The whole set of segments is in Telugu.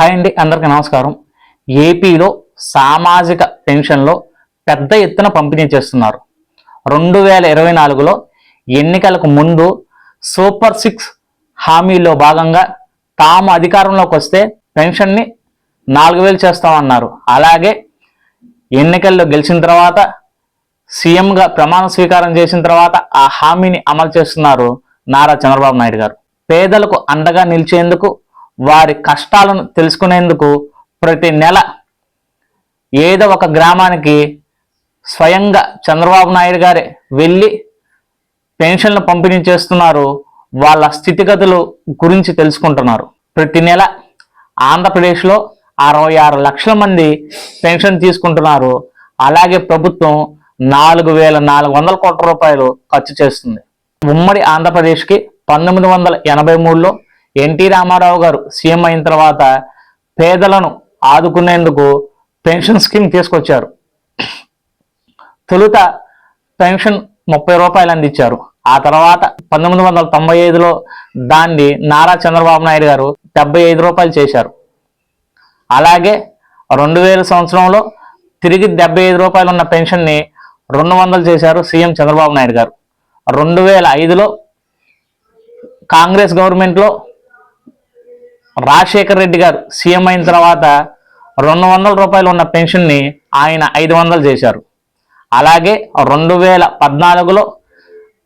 హాయ్ అండి అందరికీ నమస్కారం. ఏపీలో సామాజిక పెన్షన్లో పెద్ద ఎత్తున పంపిణీ చేస్తున్నారు. రెండు వేల ఇరవై నాలుగులో ఎన్నికలకు ముందు సూపర్ సిక్స్ హామీలో భాగంగా తాము అధికారంలోకి వస్తే పెన్షన్ని నాలుగు వేలు చేస్తామన్నారు. అలాగే ఎన్నికల్లో గెలిచిన తర్వాత సీఎంగా ప్రమాణ స్వీకారం చేసిన తర్వాత ఆ హామీని అమలు చేస్తున్నారు నారా చంద్రబాబు నాయుడు గారు. పేదలకు అండగా నిలిచేందుకు వారి కష్టాలను తెలుసుకునేందుకు ప్రతి నెల ఏదో ఒక గ్రామానికి స్వయంగా చంద్రబాబు నాయుడు గారే వెళ్ళి పెన్షన్లు పంపిణీ చేస్తున్నారు. వాళ్ళ స్థితిగతులు గురించి తెలుసుకుంటున్నారు. ప్రతి నెల ఆంధ్రప్రదేశ్లో అరవై ఆరు లక్షల మంది పెన్షన్ తీసుకుంటున్నారు. అలాగే ప్రభుత్వం నాలుగు వేల నాలుగు వందల కోట్ల రూపాయలు ఖర్చు చేస్తుంది. ఉమ్మడి ఆంధ్రప్రదేశ్కి పంతొమ్మిది వందల ఎనభై మూడులో ఎన్టీ రామారావు గారు సీఎం అయిన తర్వాత పేదలను ఆదుకునేందుకు పెన్షన్ స్కీమ్ తీసుకొచ్చారు. తొలుత పెన్షన్ ముప్పై రూపాయలు అందించారు. ఆ తర్వాత పంతొమ్మిది వందల తొంభై ఐదులో దాన్ని నారా చంద్రబాబు నాయుడు గారు డెబ్బై ఐదు రూపాయలు చేశారు. అలాగే రెండు వేల సంవత్సరంలో తిరిగి డెబ్బై ఐదు రూపాయలు ఉన్న పెన్షన్ని రెండు వందలు చేశారు సీఎం చంద్రబాబు నాయుడు గారు. రెండు వేల ఐదులో కాంగ్రెస్ గవర్నమెంట్లో రాజశేఖర్ రెడ్డి గారు సీఎం అయిన తర్వాత రెండు వందల రూపాయలు ఉన్న పెన్షన్ని ఆయన ఐదు వందలు చేశారు. అలాగే రెండు వేల పద్నాలుగులో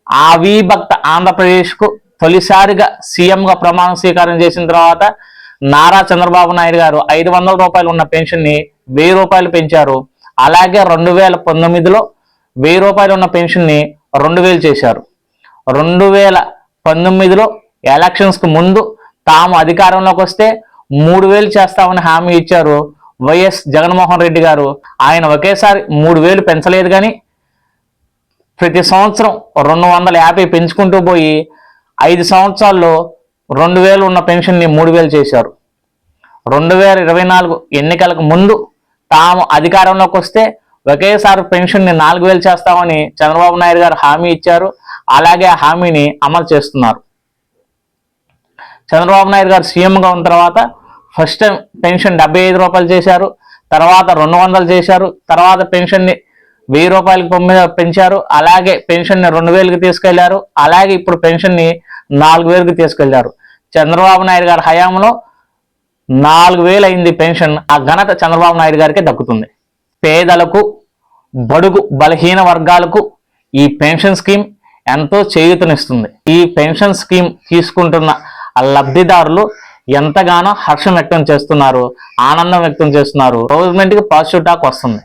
అవిభక్త ఆంధ్రప్రదేశ్కు తొలిసారిగా సీఎంగా ప్రమాణ స్వీకారం చేసిన తర్వాత నారా చంద్రబాబు నాయుడు గారు ఐదు వందల రూపాయలు ఉన్న పెన్షన్ని వెయ్యి రూపాయలు పెంచారు. అలాగే రెండు వేల పంతొమ్మిదిలో వెయ్యి రూపాయలు ఉన్న పెన్షన్ని రెండు వేలు చేశారు. రెండు వేల పంతొమ్మిదిలో ఎలక్షన్స్కి ముందు తాము అధికారంలోకి వస్తే మూడు వేలు చేస్తామని హామీ ఇచ్చారు వైఎస్ జగన్మోహన్ రెడ్డి గారు. ఆయన ఒకేసారి మూడు వేలు పెంచలేదు కానీ ప్రతి సంవత్సరం రెండు వందల యాభై పెంచుకుంటూ పోయి ఐదు సంవత్సరాల్లో రెండు వేలు ఉన్న పెన్షన్ని మూడు వేలు చేశారు. రెండు వేల ఇరవై నాలుగు ఎన్నికలకు ముందు తాము అధికారంలోకి వస్తే ఒకేసారి పెన్షన్ని నాలుగు వేలు చేస్తామని చంద్రబాబు నాయుడు గారు హామీ ఇచ్చారు. అలాగే హామీని అమలు చేస్తున్నారు. చంద్రబాబు నాయుడు గారు సీఎంగా ఉన్న తర్వాత ఫస్ట్ టైం పెన్షన్ డెబ్బై ఐదు రూపాయలు చేశారు. తర్వాత రెండు వందలు చేశారు. తర్వాత పెన్షన్ని వెయ్యి రూపాయలకి పొమ్మిది పెంచారు. అలాగే పెన్షన్ని రెండు వేలకి తీసుకెళ్ళారు. అలాగే ఇప్పుడు పెన్షన్ని నాలుగు వేలకి తీసుకెళ్ళారు. చంద్రబాబు నాయుడు గారి హయాంలో నాలుగు వేలు అయింది పెన్షన్. ఆ ఘనత చంద్రబాబు నాయుడు గారికి దక్కుతుంది. పేదలకు బడుగు బలహీన వర్గాలకు ఈ పెన్షన్ స్కీమ్ ఎంతో చేయూతనిస్తుంది. ఈ పెన్షన్ స్కీమ్ తీసుకుంటున్న ఆ లబ్ధిదారులు ఎంతగానో హర్షం వ్యక్తం చేస్తున్నారు ఆనందం వ్యక్తం చేస్తున్నారు. గవర్నమెంట్కి పాజిటివ్ టాక్ వస్తుంది.